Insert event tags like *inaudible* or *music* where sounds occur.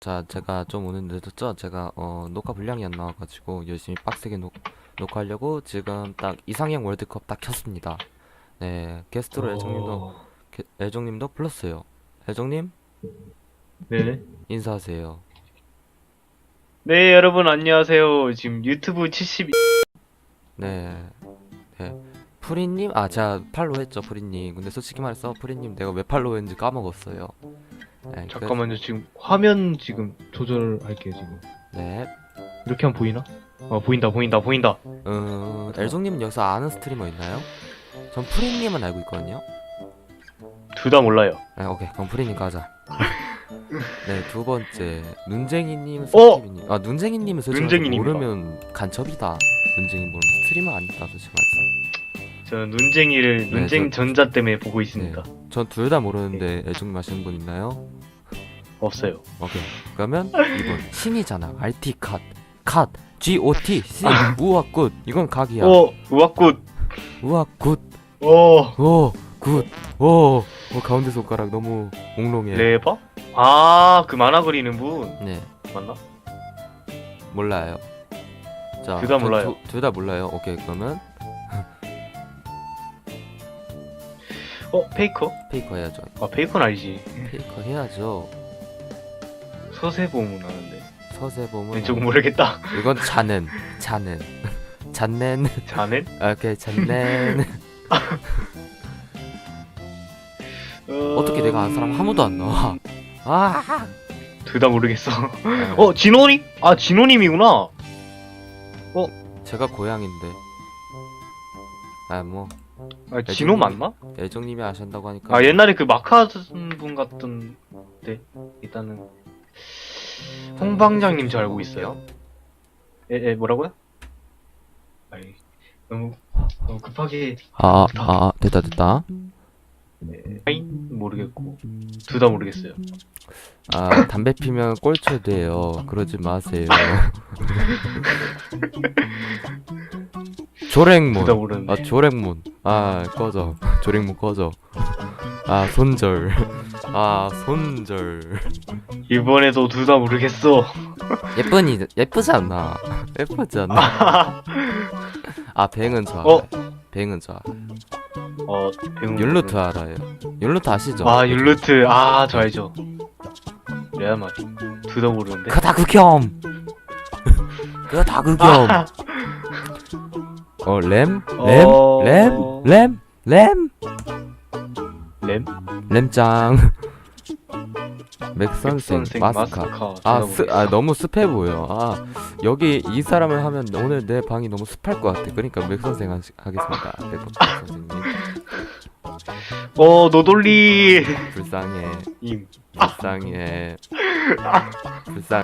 자, 제가 좀 오늘 늦었죠? 제가 어, 녹화 분량이 안 나와가지고 열심히 빡세게 녹, 녹화하려고 지금 딱 이상형 월드컵 딱 켰습니다. 네, 게스트로 애정님도 어, 게- 애정님도 불렀어요. 애정님 네네. 인사하세요. 네, 여러분 안녕하세요. 지금 유튜브 72. 네, 네. 프리님, 아, 제가 팔로우 했죠, 프리님. 근데 솔직히 말해서 프리님 내가 왜 팔로우 했는지 까먹었어요. 네, 잠깐만요. 지금 화면 지금 조절할게요, 지금. 네, 이렇게 하면 보이나? 어, 보인다, 보인다, 보인다. 음, 애정님은 여기서 아는 스트리머 있나요? 전 프리님은 알고 있거든요. 둘 다 몰라요. 네, 오케이. 그럼 프리님 가자. *laughs* 네, 두 번째. 눈쟁이님, 어? 스티비님. 아, 눈쟁이님은 솔직히 눈쟁이님이다. 모르면 간첩이다. 눈쟁이 모르면 스트리머 아니다, 솔직히 말해서. 저는 눈쟁이를 네, 눈쟁 저- 전자 때문에 보고 있습니다. 전 둘 다 모르는데 애정님 아시는 분 있나요? 없어요. 오케이. 그러면 이분 *laughs* 신이잖아. RT 컷. 컷. G O T 신. 우와 굿. 이건 각이야. 오, 우악굿. 우와 굿. 오, 오 굿. 오. 어, 가운데 손가락 너무 몽롱해. 레버? 아, 그 만화 그리는 분. 네. 맞나? 몰라요. 자, 둘다 몰라요. 둘 다 몰라요. 오케이. 그러면 어, 페이커? 페이커 해야죠. 아, 페이커는 아니지. 페이커 해야죠. 서세보문 하는데. 서세범은 왼쪽 모르겠다. 이건 자는 자는 잔넨 자넨? 오케이 잔넨 *laughs* 어떻게 내가 아는 사람 아무도 안 나와 아 둘다 모르겠어. 어, 진호님? 아, 진호님이구나. 제가 고양인데 아 뭐 아, 진호 맞나? 애정님이 아신다고 하니까 아, 옛날에 그 마카 분 같던데. 일단은. 홍방장님 저 알고 있어요. 에, 에, 뭐라고요? 아이, 너무, 너무 급하게, 아, 아, 아 됐다 됐다 하인? 모르겠고. 둘 다 모르겠어요. 아 담배 피면 꼴초 돼요 그러지 마세요 *laughs* *laughs* 모르는데. 아 조랭몬 아 꺼져 *laughs* 조랭몬 꺼져 아 손절 아 손절 이번에도 둘 다 모르겠어. 예쁘니 예쁘지 않나 예쁘지 않나 *laughs* 아 뱅은 좋아 어? 뱅은 좋아 어, 배운 율루트 알아요 율루트 아시죠 아, 율루트. 아, 저 알죠. 레알 마드. 둘다 모르는데. 그거 다 극혐 그거 다 극혐 *laughs* 어 램? 램? 어, 램? 램? 램? 램? 램짱 *laughs* 맥선생 선생 마스카 마스카. 아, 스, 아. 너무 습해 보여. 아 여기 이 사람을 하면 오늘 내 방이 너무 습할 것 같아. 그러니까 맥 선생 하, 하겠습니다. *laughs* 맥 선생님 어, 노돌리. 불쌍해, 임. 불쌍해, *laughs* 불쌍.